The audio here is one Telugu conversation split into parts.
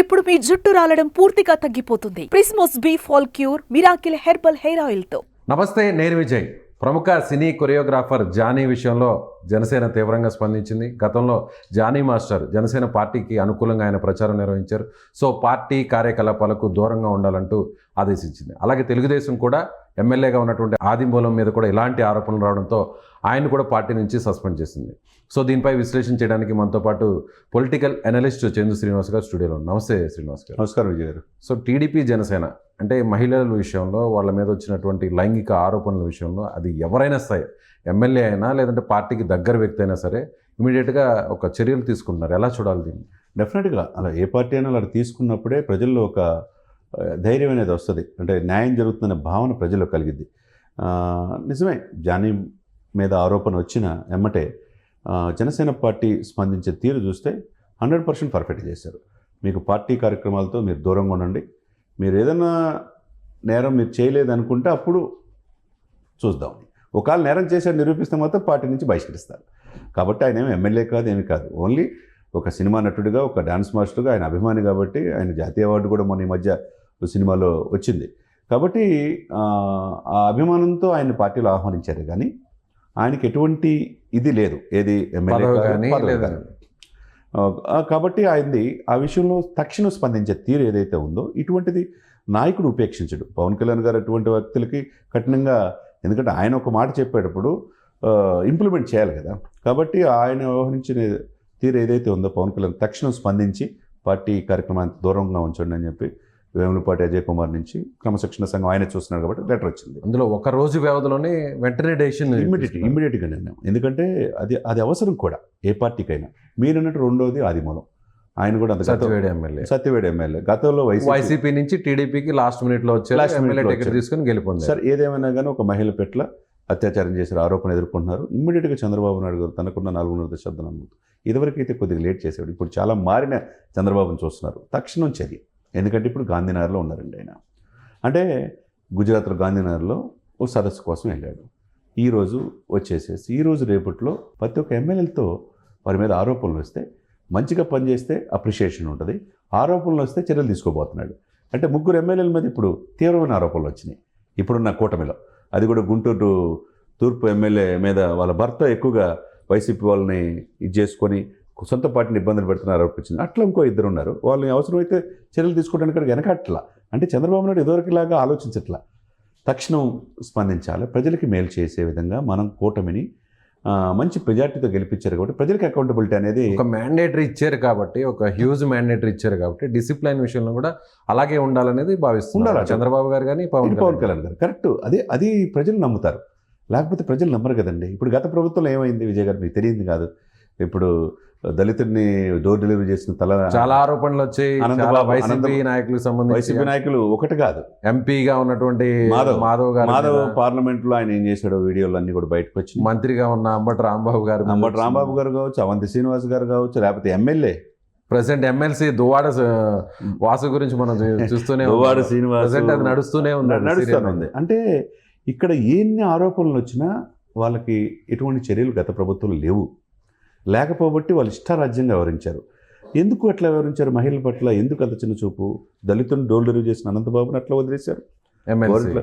ఇప్పుడు మీ జుట్టు రాలడం పూర్తిగా తగ్గిపోతుంది. Prismos B fall cure miracle herbal hair ఆయిల్తో. నమస్తే నేను విజయ్. ప్రముఖ సినీ కొరియోగ్రాఫర్ జానీ విషయంలో జనసేన తీవ్రంగా స్పందించింది. గతంలో జానీ మాస్టర్ జనసేన పార్టీకి అనుకూలంగా ఆయన ప్రచారం నిర్వహించారు. సో పార్టీ కార్యకలాపాలకు దూరంగా ఉండాలంటూ ఆదేశించింది. అలాగే తెలుగుదేశం కూడా ఎమ్మెల్యేగా ఉన్నటువంటి ఆదిమూలం మీద కూడా ఇలాంటి ఆరోపణలు రావడంతో ఆయన కూడా పార్టీ నుంచి సస్పెండ్ చేసింది. సో దీనిపై విశ్లేషణ చేయడానికి మనతో పాటు పొలిటికల్ అనలిస్ట్ చందు శ్రీనివాస్ గారు స్టూడియోలో. నమస్తే శ్రీనివాస్ గారు. నమస్కారం విజయ్ గారు. సో టీడీపీ జనసేన అంటే మహిళల విషయంలో వాళ్ళ మీద వచ్చినటువంటి లైంగిక ఆరోపణల విషయంలో అది ఎవరైనా సరే ఎమ్మెల్యే అయినా లేదంటే పార్టీకి దగ్గర వ్యక్తి అయినా సరే ఇమీడియట్గా ఒక చర్యలు తీసుకుంటున్నారు. ఎలా చూడాలి దీన్ని? డెఫినెట్గా అలా ఏ పార్టీ అయినా అలా తీసుకున్నప్పుడే ప్రజల్లో ఒక ధైర్యం అనేది వస్తుంది. అంటే న్యాయం జరుగుతుందనే భావన ప్రజల్లో కలిగిద్ది. నిజమే జానీ మీద ఆరోపణ వచ్చిన ఎమ్మటే జనసేన పార్టీ స్పందించే తీరు చూస్తే హండ్రెడ్ పర్సెంట్ పర్ఫెక్ట్ చేశారు. మీకు పార్టీ కార్యక్రమాలతో మీరు దూరంగా ఉండండి. మీరు ఏదైనా నేరం మీరు చేయలేదనుకుంటే అప్పుడు చూద్దాం. ఒకవేళ నేరం చేశారు నిరూపిస్తే మాత్రం పార్టీ నుంచి బహిష్కరిస్తారు. కాబట్టి ఆయన ఏమి ఎమ్మెల్యే కాదు ఏమి కాదు. ఓన్లీ ఒక సినిమా నటుడిగా ఒక డాన్స్ మాస్టర్గా ఆయన అభిమాని కాబట్టి ఆయన జాతీయ అవార్డు కూడా మొన్న ఈ మధ్య సినిమాలో వచ్చింది. కాబట్టి ఆ, అభిమానంతో ఆయన పార్టీలో ఆహ్వానించారు కానీ ఆయనకి ఎటువంటి ఇది లేదు. ఏది ఎమ్మెల్యే కాబట్టి ఆయనది ఆ విషయంలో తక్షణం స్పందించే తీరు ఏదైతే ఉందో ఇటువంటిది నాయకుడు ఉపేక్షించడు. పవన్ కళ్యాణ్ గారు అటువంటి వ్యక్తులకి కఠినంగా ఎందుకంటే ఆయన ఒక మాట చెప్పేటప్పుడు ఇంప్లిమెంట్ చేయాలి కదా. కాబట్టి ఆయన వ్యవహరించిన తీరు ఏదైతే ఉందో పవన్ కళ్యాణ్ తక్షణం స్పందించి పార్టీ కార్యక్రమానికి దూరంగా ఉంచండి అని చెప్పి వేములపాటి అజయ్ కుమార్ నుంచి క్రమశిక్షణ సంఘం ఆయన చూస్తున్నారు కాబట్టి లెటర్ వచ్చింది. అందులో ఒక రోజు వ్యవధిలోనే వెంటనే డెసిషన్ ఇమ్మీడియట్ ఇమ్మీడియట్గా నిర్ణయం ఎందుకంటే అది అది అవసరం కూడా ఏ పార్టీకైనా. మీరు అన్నట్టు రెండోది ఆదిమూలం. ఆయన కూడా అంత సత్యవేడి ఎమ్మెల్యే. సత్యవేడు ఎమ్మెల్యే. గతంలో వైసీపీ నుంచి టీడీపీకి లాస్ట్ మినిట్లో వచ్చారు. Minute MLA ticket. తీసుకుని గెలిపొందారు. సార్ ఏదేమైనా కానీ ఒక మహిళ పెట్ల అత్యాచారం చేసిన ఆరోపణ ఎదుర్కొంటున్నారు. ఇమ్మీడియట్గా చంద్రబాబు నాయుడు గారు తనకున్న నాలుగున్నర దశాబ్దం నమ్ముతూ ఇదివరకైతే కొద్దిగా లేట్ చేసేవాడు. ఇప్పుడు చాలా మారిన చంద్రబాబును చూస్తున్నారు. తక్షణం చర్య. ఎందుకంటే ఇప్పుడు గాంధీనగర్లో ఉన్నారండి ఆయన. అంటే గుజరాత్లో గాంధీనగర్లో ఓ సదస్సు కోసం వెళ్ళాడు. ఈరోజు వచ్చేసేసి ఈరోజు రేపట్లో ప్రతి ఒక్క ఎమ్మెల్యేలతో వారి మీద ఆరోపణలు వస్తే మంచిగా పనిచేస్తే అప్రిషియేషన్ ఉంటుంది. ఆరోపణలు వస్తే చర్యలు తీసుకోబోతున్నాడు. అంటే ముగ్గురు ఎమ్మెల్యేల మీద ఇప్పుడు తీవ్రమైన ఆరోపణలు వచ్చినాయి. ఇప్పుడున్న కూటమిలో. అది కూడా గుంటూరు తూర్పు ఎమ్మెల్యే మీద వాళ్ళ భర్త ఎక్కువగా వైసీపీ వాళ్ళని ఇది చేసుకొని సొంత పార్టీని ఇబ్బందులు పెడుతున్నారు ఆరోపించింది అట్లా ఇంకో ఇద్దరు ఉన్నారు. వాళ్ళని అవసరమైతే చర్యలు తీసుకోవడానికి అక్కడ వెనకట్లా అంటే చంద్రబాబు నాయుడు ఇదివరకులాగా ఆలోచించట్లా. తక్షణం స్పందించాలి. ప్రజలకి మేలు చేసే విధంగా మనం కూటమిని మంచి మెజార్టీతో గెలిపించారు కాబట్టి ప్రజలకి అకౌంటబిలిటీ అనేది ఒక మ్యాండేటరీ ఇచ్చారు కాబట్టి ఒక హ్యూజ్ మ్యాండేటరీ ఇచ్చారు కాబట్టి డిసిప్లైన్ విషయంలో కూడా అలాగే ఉండాలనేది భావిస్తున్నారు. చంద్రబాబు గారు కానీ పవన్ పవన్ కళ్యాణ్ గారు. కరెక్ట్ అదే అది ప్రజలు నమ్ముతారు. లేకపోతే ప్రజలు నమ్మరు కదండి. ఇప్పుడు గత ప్రభుత్వంలో ఏమైంది విజయ్ గారు? మీకు తెలియదు కాదు. ఇప్పుడు దళితుడిని డోర్ డెలివరీ చేసిన తల చాలా ఆరోపణలు వచ్చాయి వైసీపీ అనంతబాబు- నాయకులకు సంబంధించి వైసీపీ నాయకులు ఒకటి కాదు. ఎంపీగా ఉన్నటువంటి మాధవ్. మాధవ్ గారు మాధవ్ పార్లమెంట్లో ఆయన ఏం చేశాడో వీడియోలు అన్ని కూడా బయటకు వచ్చి మంత్రిగా ఉన్న అంబటి రాంబాబు గారు అంబటి రాంబాబు గారు కావచ్చు అవంతి శ్రీనివాస్ గారు కావచ్చు లేకపోతే MLA. Present MLC Duvada Vasu గురించి మనం చూస్తూనే దువ్వాడ శ్రీనివాస్ అది నడుస్తూనే ఉంది నడుస్తూనే ఉంది. అంటే ఇక్కడ ఎన్ని ఆరోపణలు వచ్చినా వాళ్ళకి ఎటువంటి చర్యలు గత ప్రభుత్వంలో లేవు. లేకపోబట్టి వాళ్ళు ఇష్టారాజ్యంగా వ్యవహరించారు. ఎందుకు అట్లా వ్యవహరించారు మహిళల పట్ల? ఎందుకు అంత చిన్న చూపు? దళితులను డోల్ డెలివరీ చేసిన అనంతబాబుని అట్లా వదిలేశారు. గవర్నమెంట్లో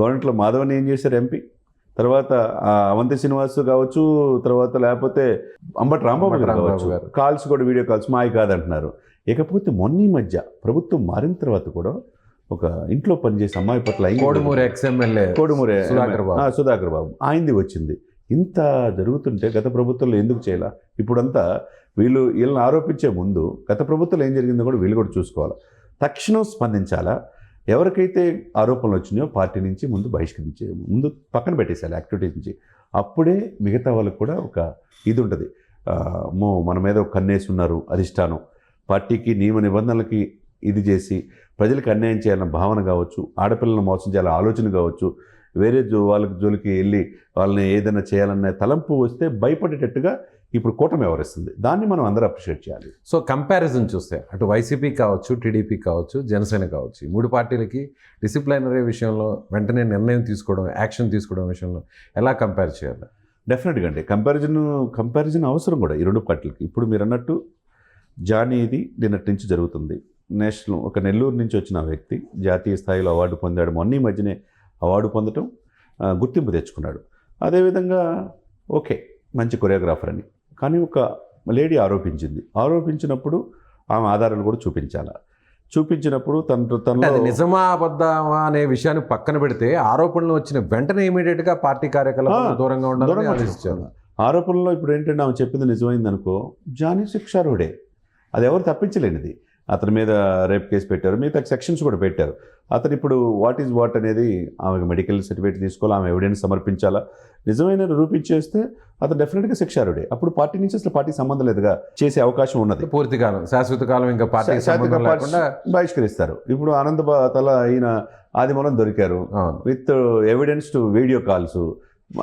గవర్నమెంట్లో మాధవని ఏం చేశారు ఎంపీ తర్వాత అవంతి శ్రీనివాస్ కావచ్చు తర్వాత లేకపోతే అంబటి రాంబాబు గారు కావచ్చు. కాల్స్ కూడా వీడియో కాల్స్ మాయ కాదంటున్నారు. ఇకపోతే మొన్న మధ్య ప్రభుత్వం మారిన తర్వాత కూడా ఒక ఇంట్లో పనిచేసే అమ్మాయి పట్ల కోడుమూరి ఎక్స్ ఎమ్మెల్యే కోడుమూరి సుధాకర్ బాబు. సుధాకర్ బాబు. ఆయనది వచ్చింది. ఇంత జరుగుతుంటే గత ప్రభుత్వంలో ఎందుకు చేయాల? ఇప్పుడంతా వీళ్ళు వీళ్ళని ఆరోపించే ముందు గత ప్రభుత్వంలో ఏం జరిగిందో కూడా వీళ్ళు కూడా చూసుకోవాలి? తక్షణం స్పందించాలా? ఎవరికైతే ఆరోపణలు వచ్చినాయో పార్టీ నుంచి ముందు బహిష్కరించే ముందు పక్కన పెట్టేసేయాలి యాక్టివిటీస్ నుంచి. అప్పుడే మిగతా వాళ్ళకు కూడా ఒక ఇది ఉంటుంది. మో మన మీద ఒక కన్నేసి ఉన్నారు అధిష్టానం. పార్టీకి నియమ నిబంధనలకి ఇది చేసి ప్రజలకు అన్యాయం చేయాలన్న భావన కావచ్చు ఆడపిల్లలను మోసం చేయాలన్న ఆలోచన కావచ్చు వేరే జో వాళ్ళకి జోలికి వెళ్ళి వాళ్ళని ఏదైనా చేయాలనే తలంపు వస్తే భయపడేటట్టుగా ఇప్పుడు కూటమి వ్యవహరిస్తుంది దాన్ని మనం అందరూ అప్రిషియేట్ చేయాలి. సో కంపారిజన్ చూస్తే అటు వైసీపీ కావచ్చు టీడీపీ కావచ్చు జనసేన కావచ్చు ఈ మూడు పార్టీలకి డిసిప్లైనరీ విషయంలో వెంటనే నిర్ణయం తీసుకోవడం యాక్షన్ తీసుకోవడం విషయంలో ఎలా కంపేర్ చేయాలి? డెఫినెట్గా అండి. కంపారిజన్ కంపారిజన్ అవసరం కూడా ఈ రెండు పార్టీలకి. ఇప్పుడు మీరు అన్నట్టు జానీది నిన్నటి నుంచి జరుగుతుంది. నేషనల్ ఒక నెల్లూరు నుంచి వచ్చిన వ్యక్తి జాతీయ స్థాయిలో అవార్డు పొందాడు. మొన్న ఈ మధ్యనే అవార్డు పొందటం గుర్తింపు తెచ్చుకున్నాడు. అదేవిధంగా ఓకే మంచి కొరియోగ్రాఫర్ అని. కానీ ఒక లేడీ ఆరోపించింది. ఆరోపించినప్పుడు ఆమె ఆధారాలు కూడా చూపించాలా? చూపించినప్పుడు తన తనలో నిజమా అబద్ధమా అనే విషయాన్ని పక్కన పెడితే ఆరోపణలు వచ్చిన వెంటనే ఇమీడియట్గా పార్టీ కార్యకలాపాలకు ఆ, దూరంగా ఉండాలని. ఆరోపణలో ఇప్పుడు ఏంటంటే ఆమె చెప్పింది నిజమైంది అనుకో జానీ శిక్షార్హుడే. అది ఎవరు తప్పించలేనిది. అతని మీద రేప్ కేసు పెట్టారు. మిగతా సెక్షన్స్ కూడా పెట్టారు. అతను ఇప్పుడు వాట్ ఈజ్ వాట్ అనేది ఆమెకు మెడికల్ సర్టిఫికేట్ తీసుకోవాలి ఆమె ఎవిడెన్స్ సమర్పించాలా? నిజమైన నిరూపించేస్తే అతను డెఫినెట్గా శిక్షారుడే అప్పుడు పార్టీ నుంచి అసలు పార్టీ సంబంధం లేదుగా. చేసే అవకాశం ఉన్నది. పూర్తి కాలం శాశ్వత కాలం ఇంకా పార్టీ బహిష్కరిస్తారు. ఇప్పుడు ఆనంద్ తల ఈయన ఆదిమూలం దొరికారు. With evidence two video calls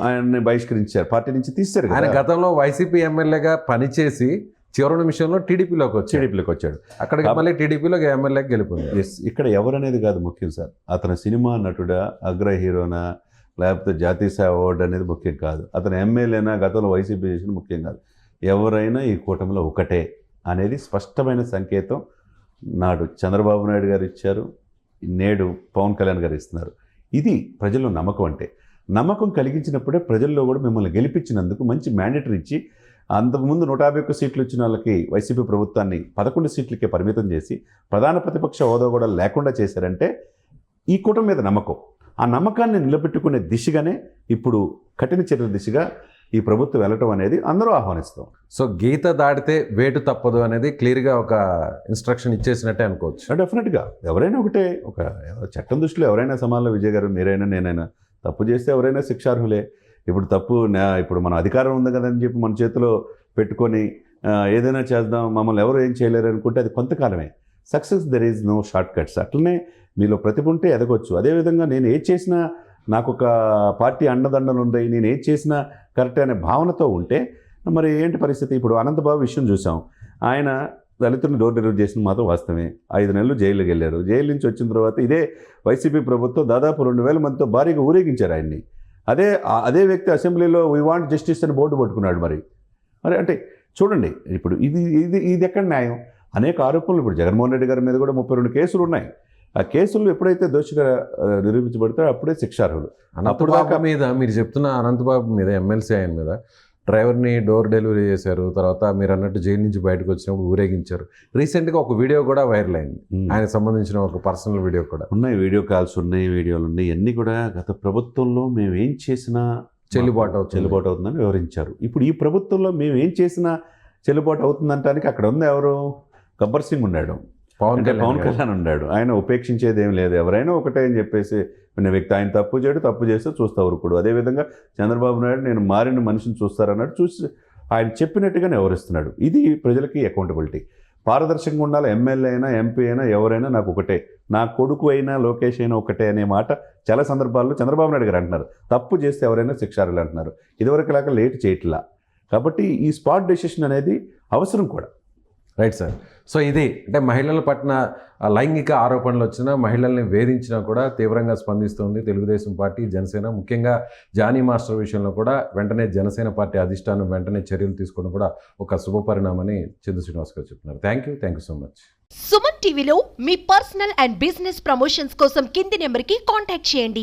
ఆయన్ని బహిష్కరించారు. పార్టీ నుంచి తీస్తారు ఆయన గతంలో వైసీపీ ఎమ్మెల్యేగా పనిచేసి చివరి నిమిషంలో టీడీపీలోకి వచ్చాడు. టీడీపీలోకి వచ్చాడు. అక్కడికి మళ్ళీ టీడీపీలో ఎమ్మెల్యేకి గెలుపొంది ఎస్ ఇక్కడ ఎవరనేది కాదు ముఖ్యం సార్. అతను సినిమా నటుడా అగ్ర హీరోనా లేకపోతే జాతీయ స్థాయి అవార్డు అనేది ముఖ్యం కాదు. అతను ఎమ్మెల్యేనా గతంలో వైసీపీ చేసిన ముఖ్యం కాదు. ఎవరైనా ఈ కూటమిలో ఒకటే అనేది స్పష్టమైన సంకేతం నాడు చంద్రబాబు నాయుడు గారు ఇచ్చారు నేడు పవన్ కళ్యాణ్ గారు ఇస్తున్నారు. ఇది ప్రజల్లో నమ్మకం అంటే. నమ్మకం కలిగించినప్పుడే ప్రజల్లో కూడా మిమ్మల్ని గెలిపించినందుకు మంచి మ్యాండేటరీ ఇచ్చి అంతకుముందు నూట యాభై ఒక్క సీట్లు వచ్చిన వాళ్ళకి వైసీపీ ప్రభుత్వాన్ని పదకొండు సీట్లకే పరిమితం చేసి ప్రధాన ప్రతిపక్ష హోదా కూడా లేకుండా చేశారంటే ఈ కూటమి మీద నమ్మకం. ఆ నమ్మకాన్ని నిలబెట్టుకునే దిశగానే ఇప్పుడు కఠిన చర్యల దిశగా ఈ ప్రభుత్వం వెళ్ళటం అనేది అందరూ ఆహ్వానిస్తాం. సో గీత దాటితే వేటు తప్పదు అనేది క్లియర్గా ఒక ఇన్స్ట్రక్షన్ ఇచ్చేసినట్టే అనుకోవచ్చు. డెఫినెట్గా. ఎవరైనా ఒకటే ఒక చట్టం దృష్టిలో ఎవరైనా సమానంలో విజయ్ గారు మీరైనా నేనైనా తప్పు చేస్తే ఎవరైనా శిక్షార్హులే. ఇప్పుడు తప్పు ఇప్పుడు మన అధికారం ఉంది కదని చెప్పి మన చేతిలో పెట్టుకొని ఏదైనా చేద్దాం మమ్మల్ని ఎవరు ఏం చేయలేరు అనుకుంటే అది కొంతకాలమే. Success there is no shortcuts అట్లనే మీలో ప్రతిభ ఉంటే ఎదగొచ్చు. అదేవిధంగా నేను ఏది చేసినా నాకు ఒక పార్టీ అండదండలు ఉన్నాయి నేను ఏది చేసినా కరెక్ట్ అనే భావనతో ఉంటే మరి ఏంటి పరిస్థితి? ఇప్పుడు అనంతబాబు విషయం చూసాం. ఆయన దళితుడిని డోర్ డెలివరీ చేసిన మాత్రం వాస్తవమే. ఐదు నెలలు జైలుకి వెళ్ళారు. జైలు నుంచి వచ్చిన తర్వాత ఇదే వైసీపీ ప్రభుత్వం దాదాపు రెండు వేల మందితో భారీగా ఊరేగించారు ఆయన్ని. అదే అదే వ్యక్తి అసెంబ్లీలో వీ వాంట్ జస్టిస్ అని బోర్డు పట్టుకున్నాడు మరి. మరి అంటే చూడండి ఇప్పుడు ఇది ఇది ఇది ఎక్కడ న్యాయం? అనేక ఆరోపణలు ఇప్పుడు జగన్మోహన్ రెడ్డి గారి మీద కూడా ముప్పై రెండు కేసులు ఉన్నాయి. ఆ కేసులు ఎప్పుడైతే దోషిగా నిరూపించబడతారో అప్పుడే శిక్షార్హులు. అప్పుడు దాకా- మీద మీరు చెప్తున్న అనంతబాబు మీద ఎమ్మెల్సీ ఆయన మీద డ్రైవర్ని డోర్ డెలివరీ చేశారు. తర్వాత మీరు అన్నట్టు జైలు నుంచి బయటకు వచ్చినప్పుడు ఊరేగించారు. రీసెంట్గా ఒక వీడియో కూడా వైరల్ అయింది. ఆయనకు సంబంధించిన ఒక పర్సనల్ వీడియో కూడా. ఉన్నాయి వీడియో కాల్స్ ఉన్నాయి వీడియోలు ఉన్నాయి. ఇవన్నీ కూడా గత ప్రభుత్వంలో మేము ఏం చేసినా చెల్లుబాటు అవుతుంది. చెల్లుబాటు అవుతుందని వివరించారు. ఇప్పుడు ఈ ప్రభుత్వంలో మేము ఏం చేసినా చెల్లుబాటు అవుతుందంటానికి అక్కడ ఉంది ఎవరు? గబ్బర్ సింగ్ ఉన్నాడు. పవన్ పవన్ కళ్యాణ్ ఉన్నాడు. ఆయన ఉపేక్షించేది ఏం లేదు. ఎవరైనా ఒకటే అని చెప్పేసి ఉన్న వ్యక్తి ఆయన తప్పు చేయడు తప్పు చేస్తే చూస్తా ఊరుకుడు. అదేవిధంగా చంద్రబాబు నాయుడు నేను మారిన మనిషిని చూస్తారన్నాడు చూసి ఆయన చెప్పినట్టుగానే ఎవరిస్తున్నాడు. ఇది ప్రజలకి అకౌంటబిలిటీ పారదర్శకంగా ఉండాలి. ఎమ్మెల్యే అయినా ఎంపీ అయినా ఎవరైనా నాకు ఒకటే. నా కొడుకు అయినా లోకేష్ అయినా ఒకటే అనే మాట చాలా సందర్భాల్లో చంద్రబాబు నాయుడు గారు అంటున్నారు. తప్పు చేస్తే ఎవరైనా శిక్షారులు అంటున్నారు. ఇదివరకు లాగా లేట్ చేయట్లా. కాబట్టి ఈ స్పాట్ డెసిషన్ అనేది అవసరం కూడా. రైట్ సార్ సో ఇది అంటే మహిళల పట్ల లైంగిక ఆరోపణలు వచ్చినా మహిళల్ని వేధించినా కూడా తీవ్రంగా స్పందిస్తుంది తెలుగుదేశం పార్టీ జనసేన. ముఖ్యంగా జానీ మాస్టర్ విషయంలో కూడా వెంటనే జనసేన పార్టీ అధిష్టానం వెంటనే చర్యలు తీసుకోవడం కూడా ఒక శుభ పరిణామని చంద్ర శ్రీనివాస్ గారు చెప్తున్నారు. Thank you thank you so much Suman టీవీలో మీ పర్సనల్ అండ్ బిజినెస్ ప్రమోషన్స్ కోసం కింది నెంబర్కి కాంటాక్ట్ చేయండి.